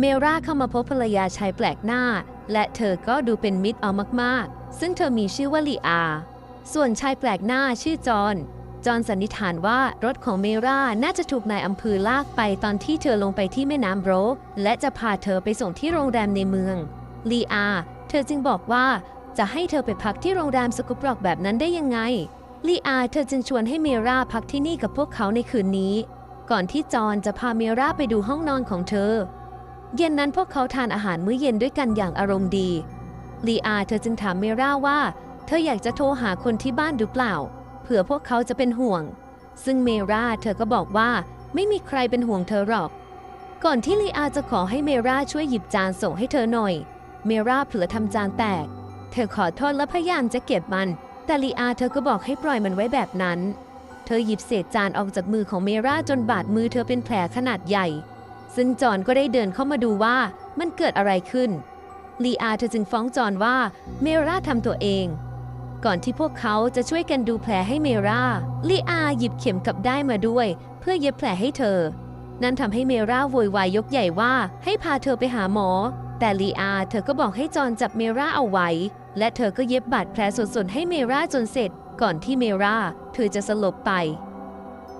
เมราเข้ามาพบภรรยาชายแปลกหน้า และเธอก็ดูเป็นมิตรเอามากๆ ซึ่งเธอมีชื่อว่าลีอา ส่วนชายแปลกหน้าชื่อจอห์นจอห์นสันนิษฐานว่ารถของเมราน่าจะถูกนายอำเภอลากไปตอนที่เธอลงไปที่แม่น้ำโรและจะพาเธอไปส่งที่โรงแรมในเมือง ลีอา เธอจึงบอกว่าจะให้เธอไปพักที่โรงแรมสกุปรอกแบบนั้นได้ยังไง ลีอา เธอจึงชวนให้เมราพักที่นี่กับพวกเขาในคืนนี้ ก่อนที่จอห์นจะพาเมราไปดูห้องนอนของเธอ เย็นนั้นพวกเขาทานอาหารมื้อเย็นด้วยกันอย่างอารมณ์ดีลีอาเธอจึงถามเมราว่า เธออยากจะโทรหาคนที่บ้านหรือเปล่า เผื่อพวกเขาจะเป็นห่วง ซึ่งเมราเธอก็บอกว่าไม่มีใครเป็นห่วงเธอหรอก ก่อนที่ลีอาจะขอให้เมราช่วยหยิบจานส่งให้เธอหน่อย เมราเผลอทำจานแตก เธอขอโทษและพยายามจะเก็บมัน แต่ลีอาเธอก็บอกให้ปล่อยมันไว้แบบนั้น เธอหยิบเศษจานออกจากมือของเมราจนบาดมือเธอเป็นแผลขนาดใหญ่ ซึ่งจอนก็ได้เดินเข้ามาดูว่ามันเกิดอะไรขึ้น ลีอาเธอจึงฟ้องจอนว่าเมราทำตัวเอง ก่อนที่พวกเขาจะช่วยกันดูแผลให้เมราลีอาหยิบเข็มกับได้มาด้วย เพื่อเย็บแผลให้เธอ นั่นทำให้เมราโวยวายยกใหญ่ว่าให้พาเธอไปหาหมอ แต่ลีอาเธอก็บอกให้จอนจับเมราเอาไว้ และเธอก็เย็บบาดแผลสดๆให้เมราจนเสร็จ ก่อนที่เมราเธอจะสลบไป